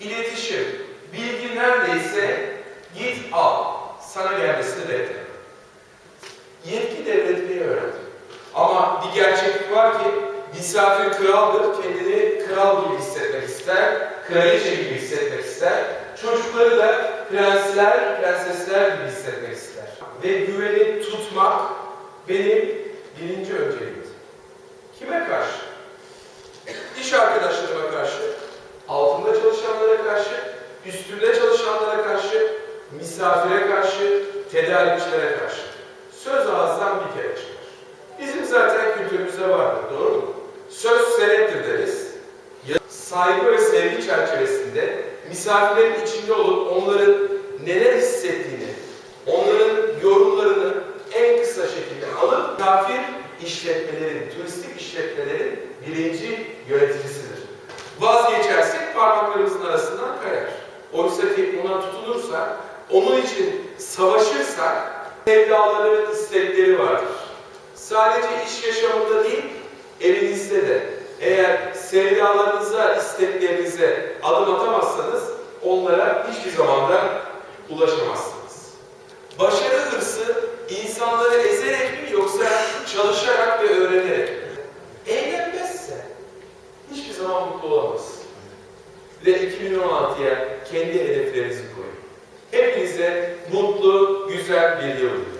iletişim, bilgi neredeyse git al. Sana gelmesini bekle. Yetki devretmeyi öğrendim. Ama bir gerçeklik var ki misafir kraldır, kendini kral gibi hissetmek ister, kraliçe gibi hissetmek ister. Çocukları da prensler, prensesler gibi hissetmek ister. Ve güveni tutmak benim birinci önceliğim. Kime karşı? İş arkadaşlarıma karşı, altında çalışanlara karşı, üstünde çalışanlara karşı, misafire karşı, tedarikçilere karşı. Söz ağızdan bir kere çıkar. Bizim zaten kültürümüzde vardır, doğru mu? Söz senettir deriz. Saygı ve sevgi çerçevesinde misafirlerin içinde olup onların neler hissettiğini, onların yorumlarını en kısa şekilde alıp misafir işletmelerin, turistik işletmelerin birinci yöneticisidir. Tutulursak, onun için savaşırsak sevdaları, istekleri vardır. Sadece iş yaşamında değil, evinizde de. Eğer sevdalarınıza, isteklerinize adım atamazsanız onlara hiçbir zaman da ulaşamazsınız. Başarı hırsı insanları ezerek mi yoksa çalışarak ve öğrenerek mi? Eğlenmezse hiçbir zaman mutlu olamazsın. Ve 2016'ya kendi hedeflerinizi koyun. Hepinize mutlu, güzel bir yıl diliyorum.